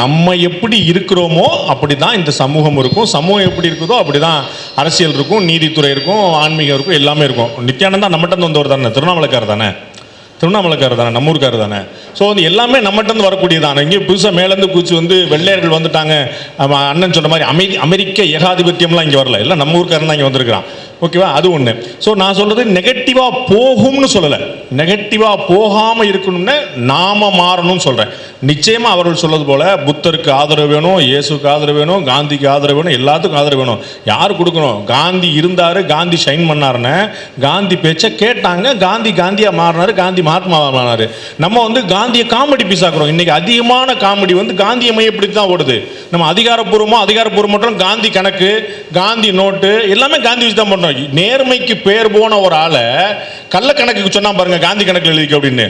நம்ம எப்படி இருக்கிறோமோ அப்படி தான் இந்த சமூகம் இருக்கும். சமூகம் எப்படி இருக்குதோ அப்படிதான் அரசியல் இருக்கும் நீதித்துறை இருக்கும் ஆன்மீகம் இருக்கும் எல்லாமே இருக்கும். நித்யானந்தா நம்மகிட்ட வந்தவர் தானே? திருவண்ணாமலைக்காரர் தானே? திருவண்ணாமலைக்காரர் தானே? நம்ம ஊருக்கார் தானே? ஸோ வந்து எல்லாமே நம்மகிட்ட இருந்து வரக்கூடியதான இங்கே புதுசாக மேலேருந்து குச்சி வந்து வெள்ளையர்கள் வந்துட்டாங்க. அண்ணன் சொன்ன மாதிரி அமெரி அமெரிக்க ஏகாதிபத்தியம்லாம் இங்கே வரல. இல்லை நம்ம ஊருக்காரன் தான் இங்கே வந்திருக்கிறான். ஓகேவா அது ஒன்று ஸோ நான் சொல்கிறது நெகட்டிவாக போகும்னு சொல்லலை. நெகட்டிவாக போகாமல் இருக்கணும்னு நாம மாறணும்னு சொல்கிறேன் நிச்சயமாக அவர்கள் சொல்வது போல் புத்தருக்கு ஆதரவு வேணும் இயேசுக்கு ஆதரவு வேணும் காந்திக்கு ஆதரவு வேணும் எல்லாத்துக்கும் ஆதரவு வேணும். யார் கொடுக்கணும்? காந்தி இருந்தார் காந்தி ஷைன் பண்ணாருன்னு. காந்தி பேச்சை கேட்டாங்க காந்தி காந்தியாக மாறினார் காந்தி மகாத்மாவாக மாறினாரு. நம்ம வந்து காந்தியை காமெடி பீஸ் ஆக்குறோம். அதிகமான காமெடி வந்து காந்தியை மையப்படுத்தி தான் ஓடுது. நம்ம அதிகாரப்பூர்வமாக அதிகாரப்பூர்வம் காந்தி கணக்கு காந்தி நோட்டு எல்லாமே காந்தி வச்சு தான் பண்ணுறோம். நேர்மைக்கு பேர் போன ஒரு ஆளை கள்ள கணக்குக்கு பாருங்கள் காந்தி கணக்கில் எழுதிக்க அப்படின்னு.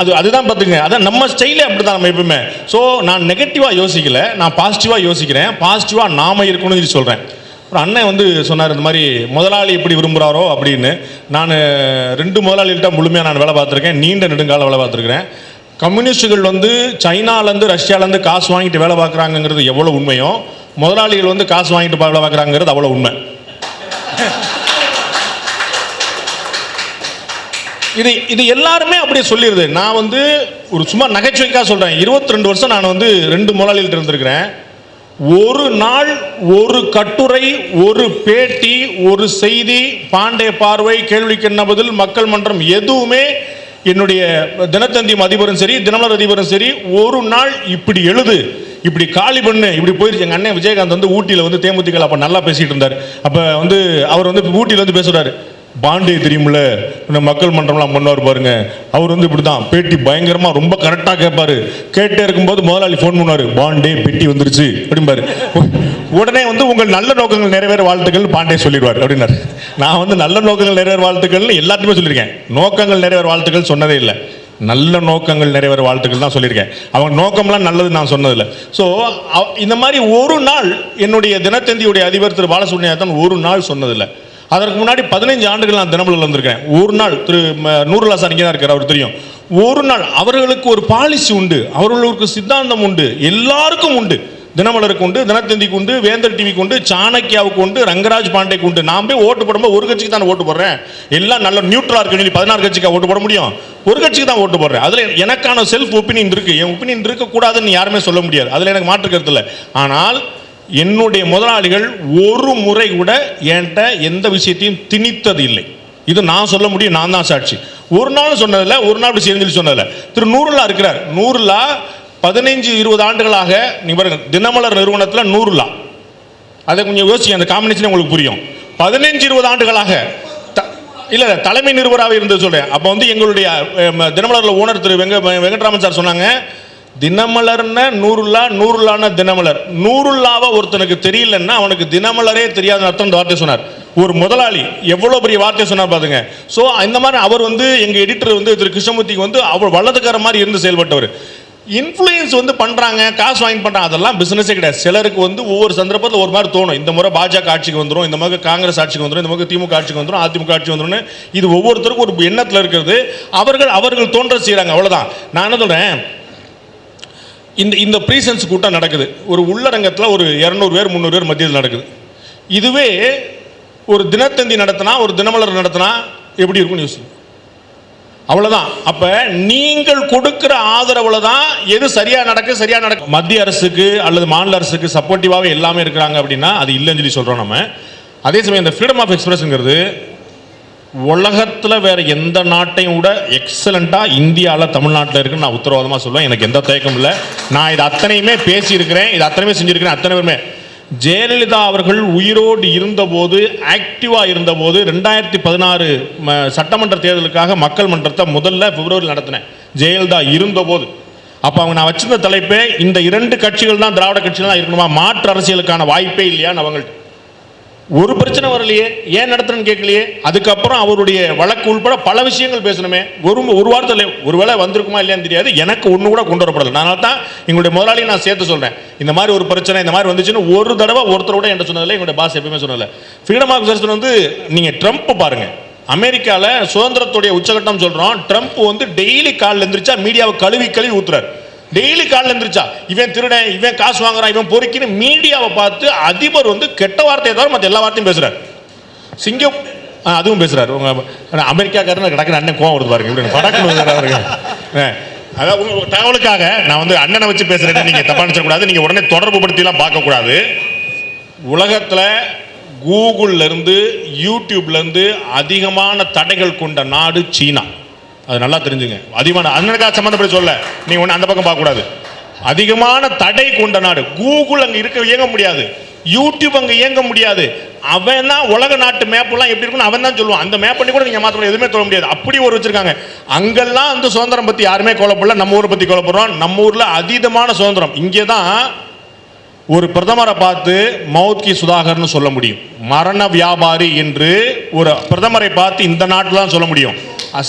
அது அதுதான் பார்த்துங்க அதான் நம்ம ஸ்டைலே அப்படி தான் நம்ம எப்பவுமே. ஸோ நான் நெகட்டிவாக யோசிக்கல. நான் பாசிட்டிவாக யோசிக்கிறேன். பாசிட்டிவாக நாம இருக்கணும்னு சொல்லி சொல்கிறேன் ஒரு அண்ணன் வந்து சொன்னார் இந்த மாதிரி முதலாளி எப்படி விரும்புகிறாரோ அப்படின்னு. நான் ரெண்டு முதலாளிகிட்ட முழுமையாக நான் வேலை பார்த்துருக்கேன். நீண்ட நெடுங்கால வேலை பார்த்துருக்கிறேன். கம்யூனிஸ்டுகள் வந்து சைனாலேருந்து ரஷ்யாலேருந்து காசு வாங்கிட்டு வேலை பார்க்குறாங்கங்கிறது எவ்வளோ உண்மையோ முதலாளிகள் வந்து காசு வாங்கிட்டு வேலை பார்க்குறாங்கிறது அவ்வளோ உண்மை. இது இது எல்லாருமே அப்படியே சொல்லிடுது நான் வந்து ஒரு சும்மா நகைச்சுவைக்காக சொல்கிறேன் 22 ரெண்டு வருஷம் நான் வந்து ரெண்டு முதலாளிகிட்ட இருந்திருக்கிறேன். ஒரு நாள் ஒரு கட்டுரை ஒரு பேட்டி ஒரு செய்தி பாண்டே பார்வை கேள்விக்கு என்ன பதில் மக்கள் மன்றம் எதுவுமே என்னுடைய தினத்தந்தி அதிபரும் சரி தினமலர் அதிபரும் சரி ஒரு நாள் இப்படி எழுது இப்படி காலி பண்ணு இப்படி போயிருச்சு. எங்கள் அண்ணன் விஜயகாந்த் வந்து ஊட்டியில் வந்து தேமுதிக அப்போ நல்லா பேசிகிட்டு இருந்தார். அப்போ வந்து அவர் வந்து ஊட்டியில் வந்து பேசுகிறாரு பாண்டே தெரியுமில்ல இந்த மக்கள் மன்றம்லாம் பண்ணுவார் பாருங்க. அவர் வந்து இப்படி தான் பேட்டி பயங்கரமாக ரொம்ப கரெக்டாக கேட்பாரு. கேட்டே இருக்கும்போது முதலாளி ஃபோன் பண்ணுவார். பாண்டே பெட்டி வந்துருச்சு அப்படிம்பாரு. உடனே வந்து உங்கள் நல்ல நோக்கங்கள் நிறைவேற வாழ்த்துக்கள் பாண்டே சொல்லிடுவார். அப்படின்னாரு. நான் வந்து நல்ல நோக்கங்கள் நிறைவேற வாழ்த்துக்கள்னு எல்லாத்தையுமே சொல்லியிருக்கேன். நோக்கங்கள் நிறைவேற வாழ்த்துக்கள் சொன்னதே இல்லை. நல்ல நோக்கங்கள் நிறைவேற வாழ்த்துக்கள் தான் சொல்லியிருக்கேன். அவங்க நோக்கம்லாம் நல்லது நான் சொன்னதில்லை. ஸோ இந்த மாதிரி ஒரு நாள் என்னுடைய தினத்தந்தியுடைய அதிபர் திரு பாலசுப்ரமணியன் ஒரு நாள் சொன்னதில்லை. அதற்கு முன்னாடி பதினைஞ்சு ஆண்டுகள் நான் தினமலில் வந்திருக்கேன் ஒரு நாள் திரு நூறுலா சார் இங்கே தான் இருக்கார் அவர் தெரியும். ஒரு நாள் அவர்களுக்கு ஒரு பாலிசி உண்டு. அவர்களுக்கு சித்தாந்தம் உண்டு. எல்லாருக்கும் உண்டு. தினமலருக்கு உண்டு தினத்தந்திக்கு உண்டு வேந்தர் டிவிக்கு உண்டு சாணக்கியாவுக்கு உண்டு ரங்கராஜ் பாண்டேக்கு உண்டு. நான் போய் ஓட்டு போடும்போது ஒரு கட்சிக்கு தான் ஓட்டு போடுறேன். எல்லாம் நல்ல நியூட்ரலாக இருக்குன்னு சொல்லி பதினாறு கட்சிக்காக ஓட்டு போட முடியும். ஒரு கட்சிக்கு தான் ஓட்டு போடுறேன். அதில் எனக்கான செல்ஃப் ஒப்பீனியன் இருக்குது என் ஒப்பீனியன் இருக்கக்கூடாதுன்னு யாருமே சொல்ல முடியாது. அதில் எனக்கு மாற்று கருத்து இல்லை. ஆனால் என்னுடைய முதலாளிகள் ஒரு முறை கூட என்கிட்ட எந்த விஷயத்தையும் திணித்தது இல்லை. இது நான் சொல்ல முடியும் நான் தான் சாட்சி. ஒரு நாள் சொன்னதில்ல ஒரு நாள் சேர்ந்து செய்யுன்னு சொன்னதில்ல. திரு நூறுலா இருக்கிறார். நூறுலா பதினைஞ்சு இருபது ஆண்டுகளாக நிபர்கள் தினமலர் நிறுவனத்தில் நூறுல்லா அதை கொஞ்சம் யோசிச்சு அந்த காம்பினேஷன் உங்களுக்கு புரியும். பதினைஞ்சு இருபது ஆண்டுகளாக த- இல்லை தலைமை நிருபராக இருந்தது சொல்கிறேன் அப்போ வந்து எங்களுடைய தினமலரில் ஓனர் திரு வெங்க வெங்கட்ராமன் சார் சொன்னாங்க தினமலர்னு நூறுல்லா நூறுல்லான தினமலர். நூறுலாவை ஒருத்தனுக்கு தெரியலன்னா அவனுக்கு தினமலரே தெரியாத அர்த்தம் இந்த வார்த்தை சொன்னார். ஒரு முதலாளி எவ்வளோ பெரிய வார்த்தை சொன்னார் பாருங்க ஸோ இந்த மாதிரி அவர் வந்து எங்கள் எடிட்டர் வந்து திரு கிருஷ்ணமூர்த்திக்கு வந்து அவர் வல்லதுக்கார மாதிரி இருந்து செயல்பட்டவர். இன்ஃப்ளூயன்ஸ் வந்து பண்ணுறாங்க காசு வாங்கி பண்ணுறாங்க அதெல்லாம் பிஸ்னஸே கிடையாது. சிலருக்கு வந்து ஒவ்வொரு சந்தர்ப்பத்தில் ஒரு மாதிரி தோணும். இந்த முறை பாஜக ஆட்சிக்கு வந்துடும் இந்த மாதிரி காங்கிரஸ் ஆட்சிக்கு வந்துடும் இந்த மாதிரி திமுக ஆட்சிக்கு வந்துடும் அதிமுக ஆட்சி வந்துடும் இது ஒவ்வொருத்தருக்கும் ஒரு எண்ணத்தில் இருக்கிறது. அவர்கள் அவர்கள் தோன்ற செய்கிறாங்க அவ்வளோதான் நான் என்ன சொல்கிறேன் இந்த இந்த ப்ரீசன்ஸ் கூட்டம் நடக்குது. ஒரு உள்ளரங்கத்தில் ஒரு இரநூறு பேர் முந்நூறு பேர் மத்தியில் நடக்குது. இதுவே ஒரு தினத்தந்தி நடத்தினா ஒரு தினமலர் நடத்தினா எப்படி இருக்கும்னு யோசிச்சு அவ்வளவுதான். அப்ப நீங்கள் கொடுக்கிற ஆதரவுல தான் எது சரியா நடக்கு சரியா நடக்கு. மத்திய அரசுக்கு அல்லது மாநில அரசுக்கு சப்போர்ட்டிவாவே எல்லாமே இருக்கிறாங்க அப்படின்னா அது இல்லைன்னு சொல்லி சொல்றோம் நம்ம. அதே சமயம் இந்த ஃப்ரீடம் ஆஃப் எக்ஸ்பிரஸ்ங்கிறது உலகத்தில் வேற எந்த நாட்டையும் விட எக்ஸலண்ட்டாக இந்தியாவில் தமிழ்நாட்டில் இருக்குன்னு நான் உத்தரவாதமாக சொல்லுவேன் எனக்கு எந்த தயக்கமும் இல்லை. நான் இது அத்தனையுமே பேசியிருக்கிறேன் இது அத்தனையுமே செஞ்சுருக்கிறேன் அத்தனை பேருமே. ஜெயலலிதா அவர்கள் உயிரோடு இருந்தபோது ஆக்டிவாக இருந்தபோது ரெண்டாயிரத்தி பதினாறு சட்டமன்ற தேர்தலுக்காக மக்கள் மன்றத்தை முதல்ல பிப்ரவரி நடத்தினேன் ஜெயலலிதா இருந்தபோது அப்போ அவங்க நான் வச்சிருந்த தலைப்பே இந்த இரண்டு கட்சிகள் தான் திராவிட கட்சிகள் தான் இருக்கணுமா? மாற்று அரசியலுக்கான வாய்ப்பே இல்லையான்னு அவங்கள்ட்ட. ஒரு பிரச்சனை வரலையே ஏன் நடத்துறேன்னு கேட்கலையே அதுக்கப்புறம் அவருடைய வழக்கு உள்பட பல விஷயங்கள் பேசணுமே. ஒரு ஒரு வாரத்தில் ஒருவேளை வந்திருக்குமா இல்லையான்னு தெரியாது. எனக்கு ஒன்று கூட கொண்டு வரப்படலை. அதனால தான் எங்களுடைய முதலாளியை நான் சேர்த்து சொல்கிறேன் இந்த மாதிரி ஒரு பிரச்சனை இந்த மாதிரி வந்துச்சுன்னு ஒரு தடவை ஒருத்தர் கூட என்கிட்ட சொன்னதில்லை. எங்களுடைய பாஸ் எப்பயுமே சொன்னதில்லை. ஃப்ரீடம் ஆஃப் எக்ஸ்பிரஷன் வந்து நீங்கள் ட்ரம்ப் பாருங்கள் அமெரிக்காவில் சுதந்திரத்துடைய உச்சகட்டம் சொல்கிறோம் ட்ரம்ப் வந்து டெய்லி காலில் எழுந்திரிச்சா மீடியாவை கழுவி கழுவி ஊத்துறாரு. டெய்லி காலில் எழுந்திரிச்சா இவன் திருடன் இவன் காசு வாங்குறான் இவன் பொறுக்கின்னு மீடியாவை பார்த்து அதிபர் வந்து கெட்ட வார்த்தையை தவிர மற்ற எல்லா வார்த்தையும் பேசுகிறார் சிங்கம் ஆ, அதுவும் பேசுகிறார் உங்க அமெரிக்காக்காரன் கிடக்கிற அண்ணன் கோவம் வருது பாருங்க. இப்படி படக்குன்னு அதாவது உங்க தகவலுக்காக நான் வந்து அண்ணனை வச்சு பேசுறேன்னு நீங்க தப்பா நினைச்சக்கூடாது நீங்க உடனே தொடர்பு படுத்திலாம் பார்க்கக்கூடாது. உலகத்துல கூகுள்ல இருந்து யூடியூப்ல இருந்து அதிகமான தடைகள் கொண்ட நாடு சீனா. அது நல்லா தெரிஞ்சுங்க. அதிகமான அண்ணனுக்காக சம்மந்தப்பட்டு சொல்ல நீ ஒன்று அந்த பக்கம் பார்க்கக்கூடாது. அதிகமான தடை கொண்ட நாடு. கூகுள் அங்கே இருக்க இயங்க முடியாது. யூடியூப் அங்கே இயங்க முடியாது. அவன் தான் உலக நாட்டு மேப்பெல்லாம் எப்படி இருக்குன்னு அவன் தான் சொல்லுவான். அந்த மேப் பண்ணி கூட நீங்கள் மாற்ற முடியாது எதுவுமே சொல்ல முடியாது. அப்படி ஒரு வச்சிருக்காங்க. அங்கெல்லாம் வந்து சுதந்திரம் பற்றி யாருமே கொலப்படல நம்ம ஊரை பற்றி கொலப்படுறோம் நம்ம ஊரில் அதீதமான சுதந்திரம். இங்கே தான் ஒரு பிரதமரை பார்த்து மவுத் கி சுதாகர்னு சொல்ல முடியும். மரண வியாபாரி என்று ஒரு பிரதமரை பார்த்து இந்த நாட்டில் தான் சொல்ல முடியும்.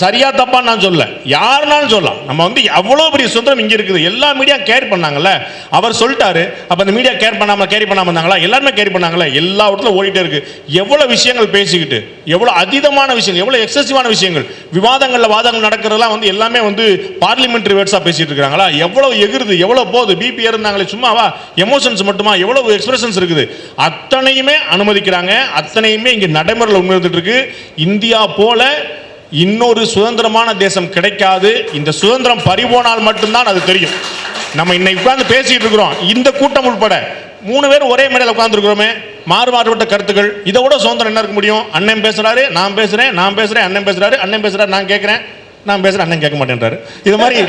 சரியா தப்பா நான் சொல்ல யாருனாலும் சொல்லலாம். நம்ம வந்து அவ்வளோ பெரிய சுதந்திரம் இங்கே இருக்குது. எல்லா மீடியா கேர் பண்ணாங்கல்ல? அவர் சொல்லிட்டாரு. அப்போ அந்த மீடியா கேர் பண்ணாமல் கேரி பண்ணாமல் இருந்தாங்களா? எல்லாருமே கேரி பண்ணாங்களே எல்லா இடத்துல ஓடிட்டே இருக்கு. எவ்வளோ விஷயங்கள் பேசிக்கிட்டு எவ்வளோ அதீதமான விஷயங்கள் எவ்வளோ எக்ஸசிவான விஷயங்கள். விவாதங்களில் வாதங்கள் நடக்கிறதெல்லாம் வந்து எல்லாமே வந்து பார்லிமெண்ட்ரி வேர்ட்ஸாக பேசிட்டு இருக்கிறாங்களா எவ்வளோ எகிருது எவ்வளோ போகுது? பிபி இருந்தாங்களே சும்மாவா? எமோஷன்ஸ் மட்டுமா? எவ்வளவு எக்ஸ்பிரஷன்ஸ் இருக்குது? அத்தனையுமே அனுமதிக்கிறாங்க. அத்தனையுமே இங்கே நடைமுறையில் உண்மை இருந்துட்டு இருக்கு. இந்தியா போல இன்னொரு சுதந்திரமான தேசம் கிடைக்காது. இந்த சுதந்திரம் பறிபோனால் மட்டும்தான் அது தெரியும். நம்ம இன்னைக்கு உட்காந்து பேசிட்டு இருக்கிறோம். இந்த கூட்டம் உட்பட மூணு பேரும் ஒரே மேடையில் உட்காந்துருக்கிறோமே மாறு மாறுபட்ட கருத்துக்கள். இதை விட சுதந்திரம் என்ன இருக்க முடியும்? அண்ணன் பேசுறாரு நான் பேசுறேன் நான் பேசுறேன் அண்ணன் பேசுறாரு அண்ணன் பேசுறாரு நான் கேட்கிறேன் நான் பேசுறேன் அண்ணன் கேட்க மாட்டேன்றாரு. இது மாதிரி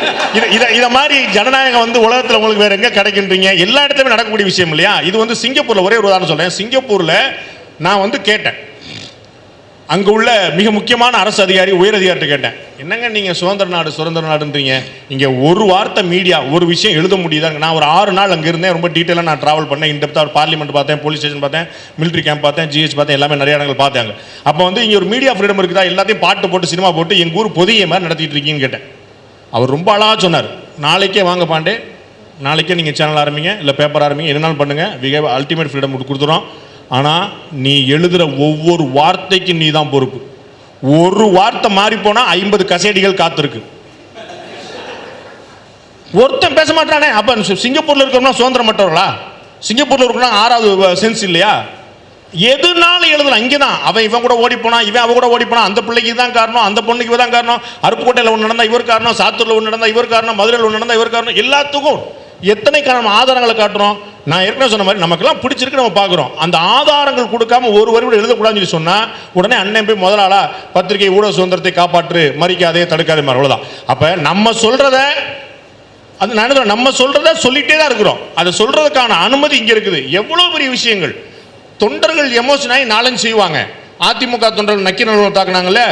இதை இதை மாதிரி ஜனநாயகம் வந்து உலகத்தில் உங்களுக்கு வேற எங்க கிடைக்கின்றீங்க? எல்லா இடத்துலயுமே நடக்கக்கூடிய விஷயம் இல்லையா? இது வந்து சிங்கப்பூர்ல ஒரே ஒரு உதாரணம் சொல்றேன். சிங்கப்பூர்ல நான் வந்து கேட்டேன். அங்கே உள்ள மிக முக்கியமான அரசு அதிகாரி உயரதிகாரிட்ட கேட்டேன். என்னங்க நீங்கள் சுதந்திர நாடு சுதந்திர நாடுன்றீங்க? இங்கே ஒரு வார்த்தை மீடியா ஒரு விஷயம் எழுத முடியுதாங்க? நான் ஒரு ஆறு நாள் அங்கே இருந்தேன். ரொம்ப டீட்டெயிலாக நான் ட்ராவல் பண்ணேன். இன்டெப்த்தாக பார்லிமெண்ட் பார்த்தேன் போலீஸ் ஸ்டேஷன் பார்த்தேன் மிலிட்ரி கேம்ப் பார்த்தேன் ஜிஹெச் பார்த்தேன் எல்லாமே நிறைய இடங்கள் பார்த்தாங்க. அப்போ வந்து இங்கே ஒரு மீடியா ஃப்ரீடம் இருக்குதா? எல்லாத்தையும் பாட்டு போட்டு சினிமா போட்டு எங்கள் ஊர் பொதிய மாதிரி நடத்திட்டு இருக்கீங்கன்னு கேட்டேன். அவர் ரொம்ப அழகாக சொன்னார். நாளைக்கே வாங்க பாண்டே. நாளைக்கே நீங்கள் சேனல் ஆரம்பிங்க. இல்லை பேப்பர் ஆரம்பிங்க. எதுனாலும் பண்ணுங்கள் வி ஹேவ் அல்டிமேட் ஃப்ரீடம் கொடுத்துறோம். ஆனால் நீ எழுதுகிற ஒவ்வொரு வார்த்தைக்கும் நீ தான் பொறுப்பு. ஒரு வார்த்தை மாறி போனால் ஐம்பது கசேடிகள் காத்திருக்கு. ஒருத்தன் பேச மாட்டானே. அப்போ சிங்கப்பூரில் இருக்கிறோம்னா சுதந்திரம் மட்டும்லா சிங்கப்பூரில் இருக்கிறவங்க ஆறாவது சென்ஸ் இல்லையா? எதுனாலும் எழுதலாம். இங்கே தான் அவன் இவன் கூட ஓடி போனான் இவன் அவன் கூட ஓடி போனான் அந்த பிள்ளைக்கு தான் காரணம் அந்த பொண்ணுக்கு இவன் தான் காரணம் அருப்புக்கோட்டையில் ஒன்று நடந்தால் இவர் காரணம் சாத்தூரில் ஒன்று நடந்தால் இவர் காரணம் மதுரையில் ஒன்று நடந்தா இவர் காரணம் எல்லாத்துக்கும் எத்தனை காரணம் ஆதாரங்களை காட்டுறோம்? நான் ஏற்கனவே சொன்ன மாதிரி நமக்கெல்லாம் பிடிச்சிருக்கு நம்ம பார்க்குறோம். அந்த ஆதாரங்கள் கொடுக்காம ஒரு வரி கூட எழுதக்கூடாதுன்னு சொல்லி சொன்னால் உடனே அண்ணன் போய் முதலாளா பத்திரிகை ஊடக சுதந்திரத்தை காப்பாற்று மறிக்காதே தடுக்காதே மாதிரி அவ்வளோதான் அப்போ நம்ம சொல்கிறத அது நான் நம்ம சொல்கிறத சொல்லிகிட்டே தான் இருக்கிறோம். அதை சொல்கிறதுக்கான அனுமதி இங்கே இருக்குது. எவ்வளோ பெரிய விஷயங்கள். தொண்டர்கள் எமோஷன் ஆகி நாளஞ்சு செய்வாங்க. அதிமுக தொண்டர்கள் நக்கி நல்வத்தை தாக்குனாங்கல்ல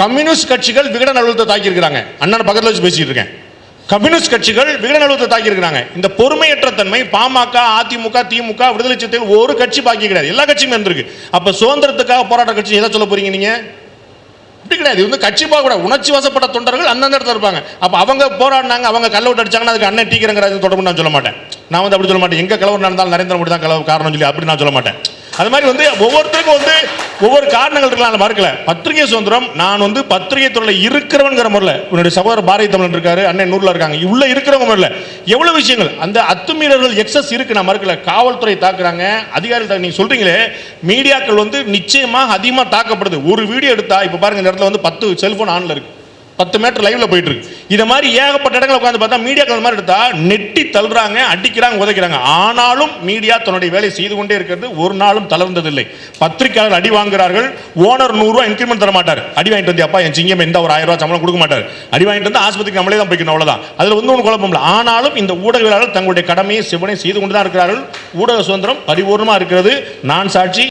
கம்யூனிஸ்ட் கட்சிகள் விகட நல்வத்தை தாக்கியிருக்கிறாங்க. அண்ணன் பக்கத்தில் வச்சு பேசிகிட்டு இருக்கேன். கம்யூனிஸ்ட் கட்சிகள் வீரநலத்தை தாக்கி இருக்கிறாங்க இந்த பொறுமையற்ற தன்மை பாமக அதிமுக திமுக விடுதலை சிறுத்தைகள் ஒரு கட்சி பாக்கி கிடையாது. எல்லா கட்சியும் இருந்திருக்கு. அப்ப சுதந்திரத்துக்காக போராட்ட கட்சி எதை சொல்ல போறீங்க நீங்க? இப்படி கிடையாது. இது வந்து கட்சி பார்க்க கூடாது உணர்ச்சி வசப்பட்ட தொண்டர்கள் அந்தந்த இடத்துல இருப்பாங்க. அப்போ அவங்க போராடினாங்க அவங்க கல்லவுட் அடிச்சாங்கன்னா அதுக்கு அண்ணன் டீக்கிறங்கிறது தொடர்பு நான் சொல்ல மாட்டேன். நான் வந்து அப்படி சொல்ல மாட்டேன். எங்க கலவர் நடந்தாலும் நரேந்திர மோடி தான் கலவு காரணம் சொல்லி அப்படி நான் சொல்ல மாட்டேன். அது மாதிரி வந்து ஒவ்வொருத்தருக்கும் வந்து ஒவ்வொரு காரணங்கள் இருக்கலாம் நான் மறுக்கல. பத்திரிகை சுதந்திரம் நான் வந்து பத்திரிகை துறையில் இருக்கிறவங்கிற முறையில் என்னுடைய சகோதரர் பாரதி தமிழன் இருக்காரு அண்ணன் நூறுல இருக்காங்க உள்ள இருக்கிறவங்க முறையில். எவ்வளோ விஷயங்கள் அந்த அத்துமீறல்கள் எக்ஸஸ் இருக்கு நான் மறுக்கல. காவல்துறை தாக்குறாங்க அதிகாரிகள் நீங்கள் நீங்க சொல்றீங்களே மீடியாக்கள் வந்து நிச்சயமாக அதிகமாக தாக்கப்படுது. ஒரு வீடியோ எடுத்தா இப்போ பாருங்க இந்த இடத்துல வந்து பத்து செல்போன் ஆன்ல இருக்கு. பத்து மீட்டர் லைவ்ல போயிட்டு இருக்கு. இதை மாதிரி ஏகப்பட்ட இடங்கள் உட்காந்து பார்த்தா மீடியாக்கள் மாதிரி எடுத்தா நெட்டி தள்ளுறாங்க அடிக்கிறாங்க உதைக்கிறாங்க. ஆனாலும் மீடியா தன்னுடைய வேலையை செய்து கொண்டே இருக்கிறது. ஒரு நாளும் தளர்ந்ததில்லை. பத்திரிகையாளர் அடி வாங்குறார்கள் ஓனர் நூறுரூவா இன்க்ரிமெண்ட் தர மாட்டார் அடி வாங்கிட்டு வந்து அப்பா என் சிங்கம் எந்த ஒரு ஆயிரம் ரூபா சம்பளம் கொடுக்க மாட்டார். அடி வாங்கிட்டு வந்து ஆஸ்பத்திரிக்கு நம்மளே தான் போய்க்கணும் அவ்வளோதான் அதில் வந்து ஒன்றும் குழப்பம் இல்லை. ஆனாலும் இந்த ஊடகவியலாளர் தங்களுடைய கடமையை சிவனை செய்து கொண்டு தான் இருக்கிறார்கள். ஊடக சுதந்திரம் பரிபூர்ணமாக இருக்கிறது. நான் சாட்சி.